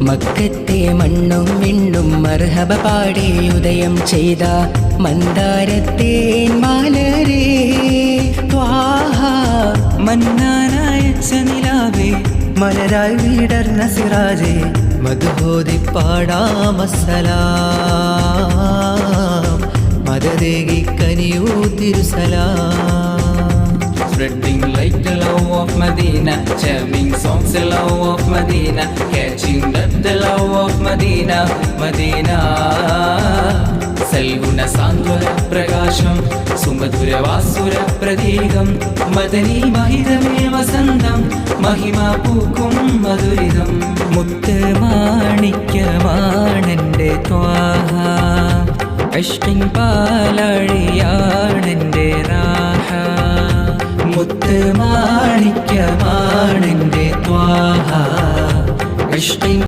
മക്കത്തെ മണ്ണും വിണ്ണും മർഹബ പാടി ഉദയം ചെയ്ത മന്ദാരത്തേൻ മാലരേ. ത്വാഹ മന്നാനായച്ച നിലാവേ മലരായി വീടർന്ന സിറാജേ. മധുബോധി പാടാമസല മതദേകി കനിയൂ തിരുസലാം Spreading light, the love of Medina, jamming songs the love of Medina, catching up the love of Medina, Medina. സൽഗുണ സാന്ത്വന പ്രകാശം സുമധുര വാസുര പ്രതീകം മദനി മഹിതമേ വസന്തം മഹിമ പൂക്കും മധുരിതം മുത്ത് മാണിക്യമാണെന്റെ ത്വാഹ അഷ്ടിൻ പാലഴിയാണെന്റെ മുത്ത് മാണിക്യമാണെന്റെ ത്വാഹ